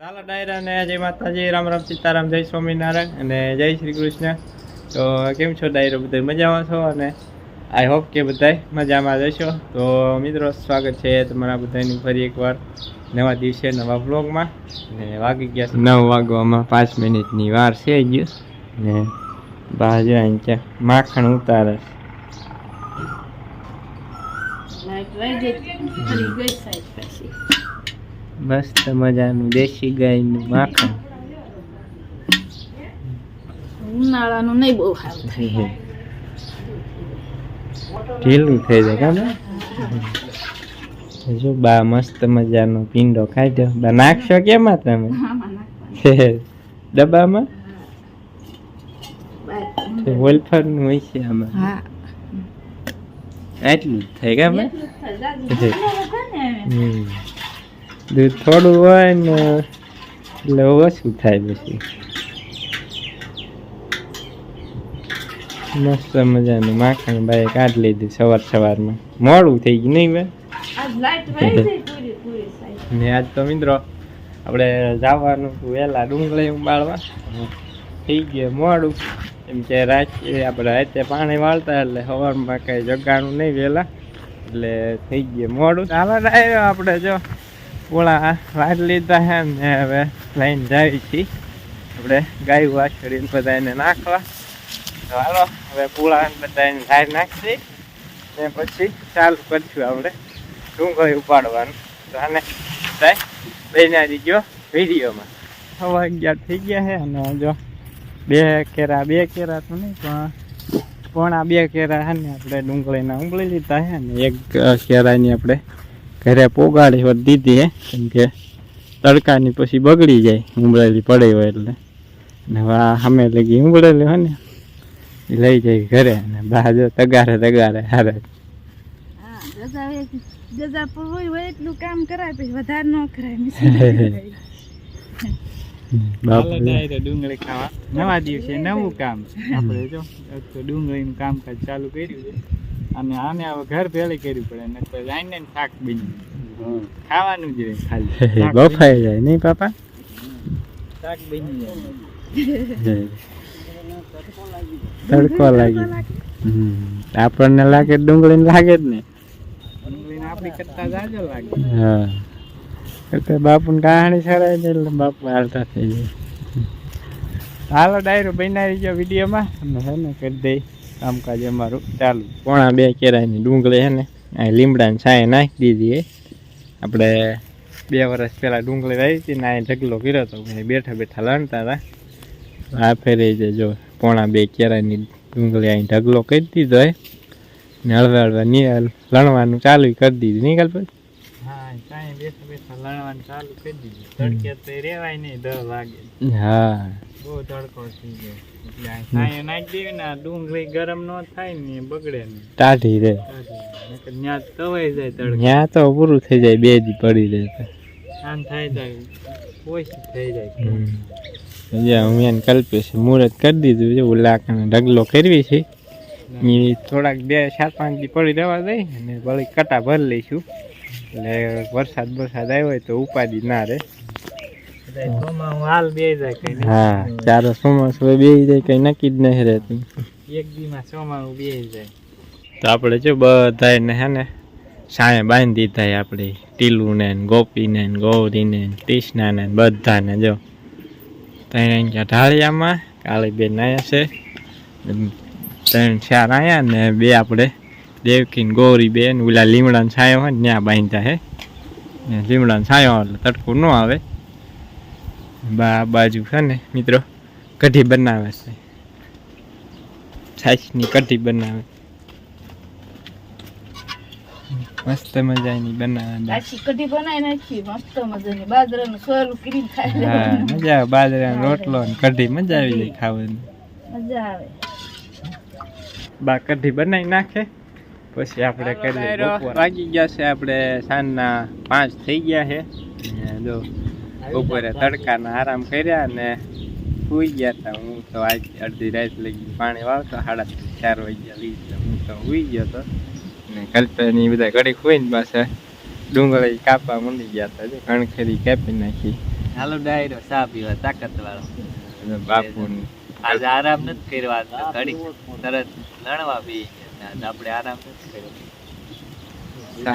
ચાલો ડાયરા અને જય માતાજી રામ રામ સીતારામ જય સ્વામિનારાયણ અને જય શ્રી કૃષ્ણ. તો કેમ છો ડાયરો બધા મજામાં છો? અને આઈ હોપ કે બધા મજામાં જશો તો મિત્રો સ્વાગત છે તમારા બધાની ફરી એકવાર નવા દિવસે નવા વ્લોગમાં. ને વાગી ગયા છે. નવ વાગવામાં પાંચ મિનિટની વાર છે ગયો. ને જાય ત્યાં માખણ ઉતારે છે. લાઈટ ગઈ? ગઈ સાઈડ પાછી. મસ્ત મજાનું દેશી ગાયનું માખણ. ઉનાળાનું નહીં બહુ સારું ઢીલું થઈ જાય કામ જો બા મસ્ત મજાનો પીંડો ખાધ્યો બા નાખશો કેમાં તમે? ડબ્બામાં? બાય. હોય છે આમાં. હા. આટલું જ થાય કામ દૂધ થોડું હોય ને એટલે ઓછું થાય પછી. મસ્ત મજાનું માખણ બાએ કાઢી લીધું સવાર સવારમાં. મોડું થઈ ગયું નહીં ભાઈ? ને આજ તો મિત્રો આપણે જવાનું વેલા વહેલા ડુંગળી ઉબાડવા થઈ ગયું મોડું. એમ કે રાત્રે આપણે રાતે પાણી વાળતા એટલે સવારમાં કાંઈ જગાણું નહીં વહેલા. એટલે થઈ ગયું મોડું. ચાલો આવ્યો આપણે જો. પોળા વાર લીધા હે ને હવે લઈને જાય છીએ આપણે ગાયું વાછડીને બધા એને નાખવા ચાલો હવે પૂળા બધા એને ધાર નાખી. ને પછી ચાલુ કરશું આપણે ડુંગળી ઉપાડવાનું. તો આને થાય બેનારી ગયો વિડીયોમાં. સવા અગિયાર થઈ ગયા છે અને જો બે કેરા બે કેરા તો નહીં, પણ પોણા બે કેરા છે ને આપણે ડુંગળીના ઉંગળી લીધા છે ને એક કેરાની આપણે ઘરે પોગાડી હોત દીધી હે. કેમ કે તડકાની પછી બગડી જાય ઉંબળેલી પડે હોય એટલે. ને આ સામે લગી ઉંબળેલી હોય ને એ લઈ જાય ઘરે અને બહાર જો તગારે તગારે હારે. હા ગજા એ- ગજા પર હોય હોય એટલું કામ કરાય પછી વધારે ન કરાય ડુંગળી ખાવા. નવા દિવસે નવું કામ. આપણે જો ડુંગળીનું કામકાજ ચાલુ કર્યું છે. અને આને હવે ઘર ભેળી કરવી પડે ને તો જાઈને ને શાક બની ખાવાનું જ રહે ખાલી. બફાઈ જાય નહીં પાપા? શાક બની જાય તડકો લાગી આપણને લાગે ડુંગળી લાગે જ ને ડુંગળી આપણી કરતા જાજો લાગે. હા. એટલે બાપુને કહાણી સરાય છે એટલે બાપુ હાલતા થઈ જાય. હાલો ડાયરો બનાવી ગયો વિડીયોમાં. અને હે ને કરી દઈ કામકાજ અમારું ચાલુ. પોણા બે કેરાની ડુંગળી છે ને અહીં લીમડાની છાંય નાખી દીધી આપણે બે વર્ષ પહેલાં ડુંગળી વાવી હતી ને અહીં ઢગલો કર્યો હતો બેઠા બેઠા લણતા હતા. આ ફેરી જે જો પોણા બે કેરાની ડુંગળી અહીં ઢગલો કરી દીધો હોય ને હળવે હળવે લણવાનું ચાલુ કરી દીધું. નહીં કાલ પછી? હા બેઠા બેઠા લણવાનું ચાલુ કરી દીધું. તડકે નહીં હા. બહુ તડકો થઈ ગયો. સાંયે નાખી દેવી ને ડુંગળી ગરમ ન થાય ને બગડે ટાઢી રે. ત્યાં તવાઈ જાય તડકો. ત્યાં તો પૂરું થઈ જાય બે દી પડી રહે આમ થાય જાય ઓછી થઈ જાય. જે હું એને કલ્પ્યો છે મુહૂર્ત કરી દીધું છે ઉલાકને ઢગલો કરવી છે. એ થોડાક બે ચાર પાંચ દી પડી રહેવા દઈ અને વળી કટા ભરી લઈશું. એટલે વરસાદ વરસાદ આવ્યો હોય તો ઉપાધિ ના રહે. હા ચારો ચોમાસું બે જાય કઈ નક્કી જ નહીં રહેતું એક દીમાં ચોમાસું બે જાય. તો આપણે જો બધા ને હે ને સાંયે બાંધી દીધા આપણે ટીલુને ને ગોપીને ને ગૌરીને ને કૃષ્ણાને ને બધાને જો. ત્રણ ત્યાં ઢાળિયામાં કાળી બેન આવ્યા છે. ત્રણ ચાર આવ્યા ને બે આપણે દેવકી ને ગૌરી બેન ઓલા લીમડાનો છાંયો હોય ને ત્યાં બાંધ્યા હે લીમડાનો છાંયો એટલે તડકો ન આવે. બા બાજુ છે ને મિત્રો? કઢી બનાવે છે. છાશની કઢી બનાવે. મસ્ત મજાની બનાવે આખી કઢી બનાવી નાખી મસ્ત મજાની. બાજરાનું સોયલું કરીને ખાઈ હા મજા આવે. બાજરાનો રોટલો ને કઢી મજા આવી જાય ખાવાની. મજા આવે. બા કઢી બનાવી નાખે પછી આપણે કરી વાગી ગયા છે આપણે સાંજના પાંચ થઈ ગયા છે. જો બપોરે તડકાના આરામ કર્યા ને સુઈ ગયા હતા હું તો આજ અડધી રાત લગી પાણી વાવતો સાડા ચાર વાગ્યા લઈ હું તો સુઈ ગયો હતો ને કલ્પની બધા ઘડી ખોઈને પાસે ડુંગળી કાપવા મંડી ગયા હતા કણખેરી કાપી નાખી. હાલો ડાયરો ચા પીવા તાકાત વાળો બાપુ આજે આરામ નથી કર્યો તો તરત લણવા બી ગયા. આપણે આરામ નથી કર્યો. તો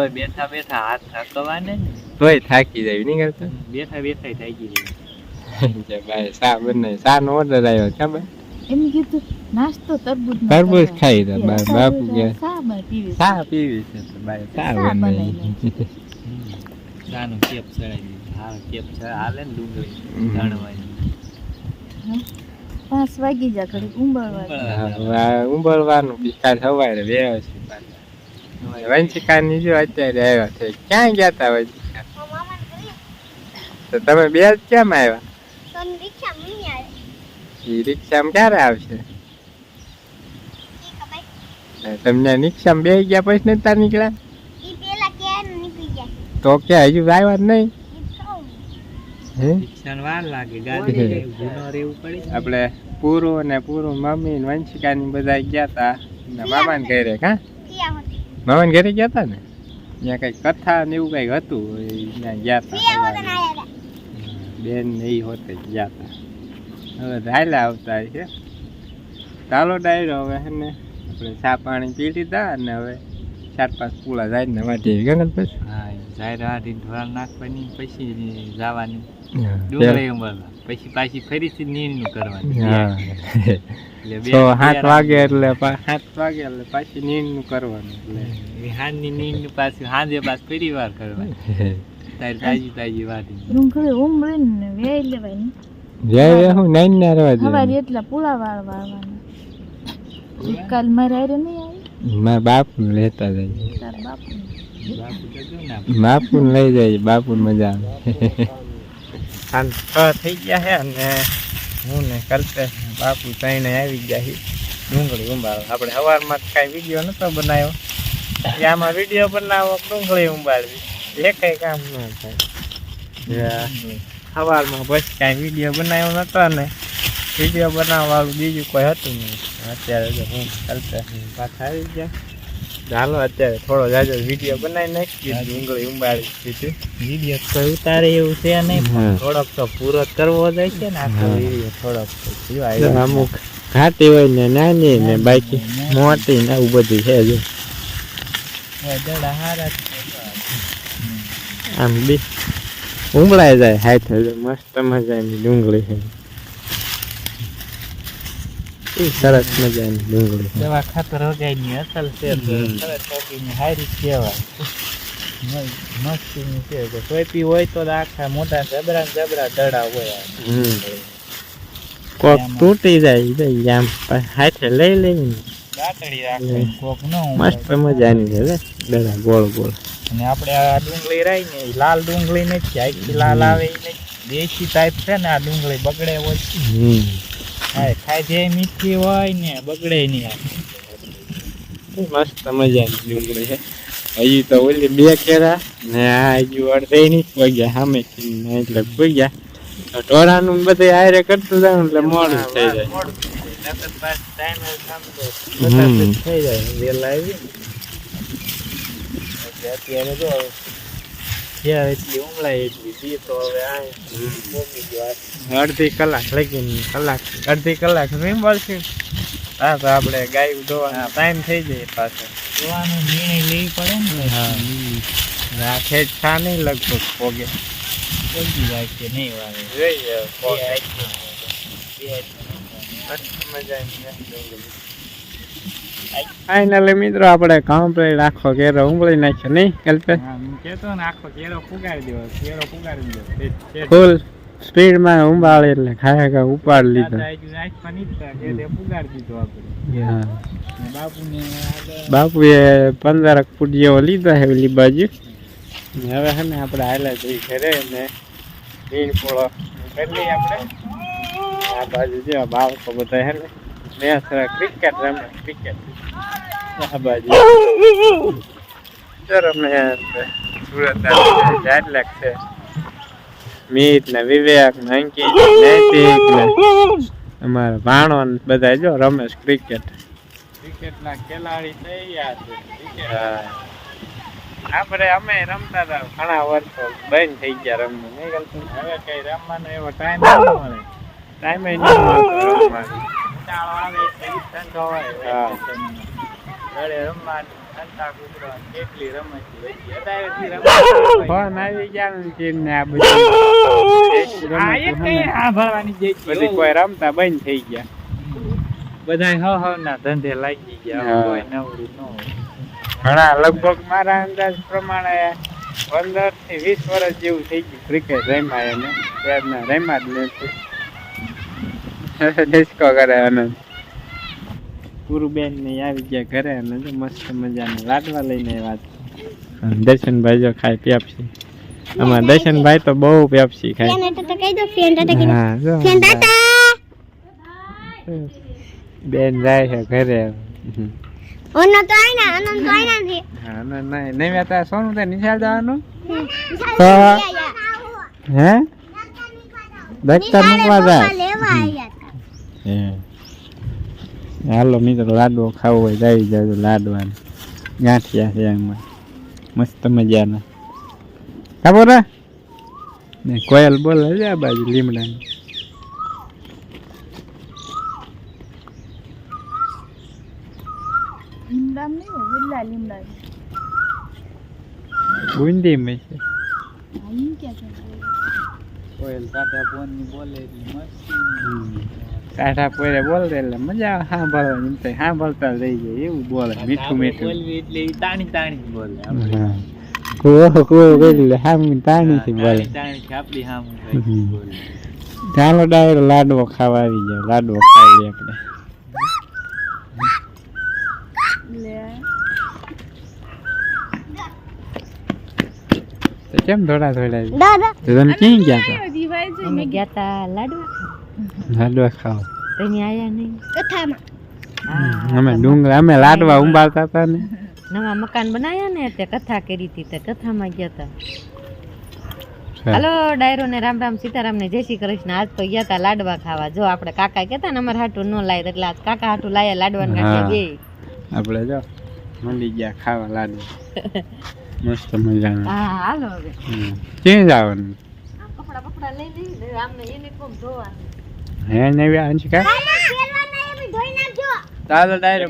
બેઠા બેઠા હાથ થાકવાને ને. તોય થાકી જાય નહીં કરતો? બેઠા બેઠા થાકી જાય. ભાઈ સા બંને સા નો ઓર્ડર આવ્યો ક્યાં ભાઈ? એમ કીધું નાસ્તો તરબૂચ તરબૂચ ખાઈ બાપુ કે સા બા પીવી સા પીવી છે ભાઈ સા સા બનાવી બનાવી સાનું કેપ ચડાવી દીધું. હા કેપ ચડા હાલે ને ડુંગળી. જાણવાની પાંચ વાગી જા ઘડી ઉંબળવાનું ઉંબળવાનું પિસ્તા સવારે વંશિકા ની જો અત્યારે આવ્યા છે ક્યાં ગયા તા વંશિકા? તો તમે બે જ કેમ આવ્યા? ઈ રિક્ષામાં ક્યારે આવશે? તમને રિક્ષામાં બે ગયા પછી નતા નીકળ્યા? તો કે હજુ આવ્યા જ નહીં હે રિક્ષાને વાર લાગે ગાડી હમ. જૂનો રહેવું પડે આપણે પૂરો ને પૂરું મમ્મી ને વંશિકાની બધા ગયા તા. ને મામાને ઘરે કા મામાને ઘરે ગયા તા ને? ત્યાં કઈ કથા ને એવું કંઈક હતું? ત્યાં ગયા તા બેન ને ઈ હોતે ગયા તા. હવે ધાયલા આવતા છે ચાલો ડાયરો હવે ને. આપણે ચા પાણી પી લીધા અને હવે ચાર પાંચ પૂળા જાય ને વાટી ગંગલ પછી હા જાહેર હાથી ઢોળ નાખવાની પછી જવાની. ડુંગળી ઉંબરવા પછી પાછી ફરીથી નીણનું કરવાની. એટલે સાત વાગે એટલે સાત વાગે એટલે પાછી નીંદનું કરવાનું. એટલે હાંજની નીણનું પાછું હાંજે પાછું ફરી વાર કરવાની. તારી તાજી તાજી વાટી ડુંગળી ઉંબળી ને વેઈ લેવાની. જય હું નાઈ ના રહેવા સવારે દે એટલા પુલા વાળ વાળવાના. કાલ મારે હારે નહીં આવી? મારા બાપ લેતા જાય તાર બાપુ બાપુ લઈ જાય બાપુ મજા આવે. આમ થઈ ગયા છે અને હું ને કલ્પેશ બાપુ ત્રણે આવી ગયા છે ડુંગળી ઉંબાળો આપણે સવારમાં કાંઈ વીડિયો નતો બનાવ્યો. આમાં વીડિયો બનાવો, ડુંગળી ઉંબાળવી. એ કઈ કામ ન થાય. સવારમાં પછી કાંઈ વીડિયો બનાવ્યો નતો ને વીડિયો બનાવવાળું બીજું કોઈ હતું નહીં. અત્યારે હું કલ્પેશ પાછા આવી ગયા. ચાલો અત્યારે થોડો જાજો વીડિયો બનાવી નાખીએ ડુંગળી ઉંબાળી દીધી. વીડિયો કોઈ ઉતારે એવું છે નહીં પણ થોડોક તો પૂરો જ કરવો જાય છે ને આખો વીડિયો થોડોક તો અમુક ઘાટી હોય ને નાની ને બાકી મોટી ને આવું બધું છે જો. આમ બી ઉમળાઈ જાય હાથ મસ્ત મજાની ડુંગળી છે. ઈ સરસ મજાની ડુંગળી. દવા ખાતર વગાઈની અસલ છે સરસ ટોપીની હારી કહેવાય. મસ્તીની છે તો સોયપી હોય તો આખા મોટા જબરા ને જબરા દડા હોય. કોક તૂટી જાય આમ હાથે લઈ લેવી દાંતડી રાખે કોક ન મસ્ત મજાની છે દડા ગોળ ગોળ. અને આપણે આ ડુંગળી રહી ને લાલ ડુંગળી નથી આખી લાલ આવે એ દેશી ટાઈપ છે ને આ ડુંગળી બગડે હોય. હા જે મીઠી હોય ને બગડે નહીં મસ્ત મજાની ડુંગળી છે. હજી તો ઓલી બે કેરા ને આ હજુ અડધે નહીં પગ્યા સામે એટલે પગ્યા ટોરાનું બધે આયરે કરતું જાય એટલે મોડું થઈ જાય. થઈ જાય. થઈ વેલા આવી અત્યારે જો જ્યાં એટલી ઉમળાય એટલી દી તો હવે આ અડધી કલાક લગી કલાક અડધી કલાક નહીં મળશે હા તો આપણે ગાય ધોવાના ટાઈમ થઈ જાય પાછો ધોવાનો નિર્ણય લેવી પડે ને હા. રાખે છા નહીં લગભગ પોગે પોગી જાય કે નહીં વાગે જોઈએ મજા પોગે. ફાઇનલી મિત્રો આપણે કમ્પ્લીટ આખો કેરો ઉંબળી નાખ્યો નહીં કલ્પે કહેતો ને આખો કેરો ફુગાડી દેવો કેરો ફુગાડી દેવો. ફૂલ સ્પીડમાં ઉંબાળી એટલે ખાયા ખા ઉપાડ લીધો. બાપુએ પંદર ફૂટ જેવો લીધો છે ઓલી બાજુ. હવે છે ને આપણે હાલા જઈ ઘરે ને ભીણ પોળો કરી લઈએ આપણે. આ બાજુ જેવા બાળકો બધા હે ને. મેચ ક્રિકેટ રમે ક્રિકેટ આ બાજુ જો રમે સુરત જાટલેક છે મીત ને વિવેક ને અંકિત ને નૈતિક ને અમારા ભાણો ને બધા જો રમેશ ક્રિકેટ ક્રિકેટના ખેલાડી થઈ ગયા છે ક્રિકેટ આપણે અમે રમતા હતા ઘણા વર્ષો બંધ થઈ ગયા રમવું નહીં ગલતું હવે કઈ રમવાનો એવો ટાઈમ ન મળે ટાઈમે નહીં મળતો રમવાનો. કંટાળો આવે હોય હા. ઘરે રમવાનું કૂતરા કેટલી રમત વધી અત્યારેથી રમત ફોન આવી ગયા ને ને આ બધી કઈ બધી રમતા બંધ થઈ ગયા. બધા હવ હવ ના ધંધે લાગી ગયા ન હોય. ઘણા લગભગ મારા અંદાજ પ્રમાણે પંદરથી વીસ વર્ષ જેવું થઈ ગયું. ક્રિકેટ રમ્યા એને. ત્યારના રમ્યા જ નથી. ડિસ્કો કરે આનંદ પુરુબેન ને આવી ગયા ઘરે અને મસ્ત મજાને લાડવા લઈને આવ્યા છે. દર્શનભાઈ જો ખાય પેપ્સી આમાં દર્શનભાઈ તો બહુ પેપ્સી ખાય. બેન જાય છે ઘરે. ઓનો તો આઈના આનંદ તો આઈના નથી હા ના ના નહીં મેં તાર સોનું તે નિશાળ જવાનું? હે. દખતર મૂકવા જાય. હાલો મિત્રો લાડવો ખાવો હોય જઈ જાય લાડવા ગાંઠિયા છે એમાં. મસ્ત મજાના. ખબર? ને કોયલ બોલે છે આ બાજુ લીમડાની. બુંદી મેં છે. કોયલ ટાટા ફોન બોલે એટલે મસ્તી. કાઢા પોરે બોલે એટલે મજા આવે સાંભળવાની એમ તો સાંભળતા રહી જાય એવું બોલે મીઠું મીઠું. એટલે તાણી તાણી બોલે કરી લે તાણી આપડી ચાલો ડાયરેક્ટ લાડવો ખાવા આવી જાય લાડવો ખાઈ લઈએ આપણે. કેમ થોડા થોડા દાદા. તો ક્યાં ગયા હતા? અમે ગયા તા લાડવા લાડવા ખાવ તઈ આયા નહીં કથામાં અમે ડુંગરા અમે લાડવા ઉંબાળતા હતા ને નવા મકાન બનાયા ને તે કથા કરી હતી તે કથામાં ગયા તા હલો ડાયરો ને રામ રામ સીતારામ ને જય શ્રી કૃષ્ણ આજ તો ગયા હતા લાડવા ખાવા. જો આપણે કાકા કેતા ને અમારે હાટું ન લાય એટલે આજ કાકા હાટું લાયા લાડવા ને કાઢ્યા બે. આપણે જો મંડી ગયા ખાવા લાડવા. મસ્ત મજાના. હા હાલો હવે. ક્યાં જવાનું? કપડા બપડા લઈ લઈ આમને યુનિફોર્મ ધોવાનું. હે નવી અંશકા ધોઈ નાખજો. ચાલો ડાયરો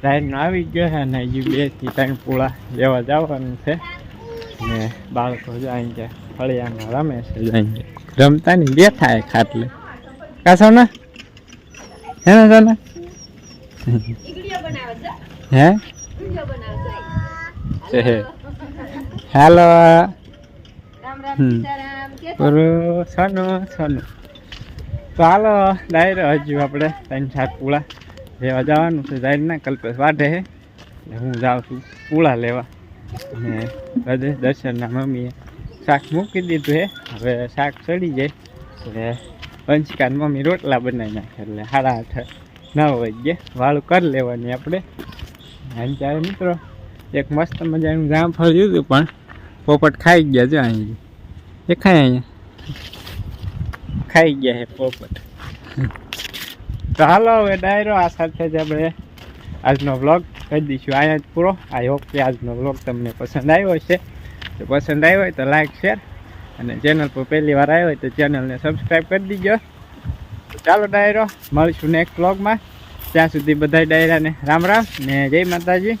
ડાયરો આવી ગયો છે ને હજી બેથી ત્રણ પૂળા લેવા જવાનું છે. ને બાળકો જો અહીં ગયા ફળિયામાં રમે છે જો અહીં ગયા. રમતા ને બેઠા એ ખાટલે. કા સોના? હે ને સોના? હે? છે. હાલો. રામ રામ. સીતારામ સોનું સોનું. તો હાલો ડાયરો હજુ આપણે, ત્રણ સાત પૂળા. લેવા જવાનું છે, જાય ના, કલ્પેશ વાઢે એટલે હું જાઉં છું પૂળા લેવા. અને બધે દર્શનના મમ્મીએ શાક મૂકી દીધું હે. હવે શાક ચડી જાય. એટલે પંચકાન મમ્મી રોટલા બનાવી નાખે, એટલે સાડા આઠ, નવ વાગ્યે વાળું કરી લેવાની આપણે. અને ત્યારે મિત્રો, એક મસ્ત મજાનું ગામ ફર્યું હતું, પણ પોપટ ખાઈ ગયા છે અહીં દેખાય અહીંયા. ખાઈ ગયા છે પોપટ. તો હાલો, હવે ડાયરો આ સાથે જ આપણે આજનો વ્લોગ કરી દઈશું. અહીંયા જ પૂરો. આઈ હોપ કે આજનો વ્લોગ તમને પસંદ આવ્યો હશે. તો પસંદ આવ્યો હોય તો લાઈક શેર અને ચેનલ પર પહેલી વાર આવ્યો હોય તો ચેનલને સબસ્ક્રાઈબ કરી દીજો. ચાલો ડાયરો, મળીશું નેક્સ્ટ વ્લોગમાં ત્યાં સુધી બધા ડાયરાને રામ રામ ને જય માતાજી.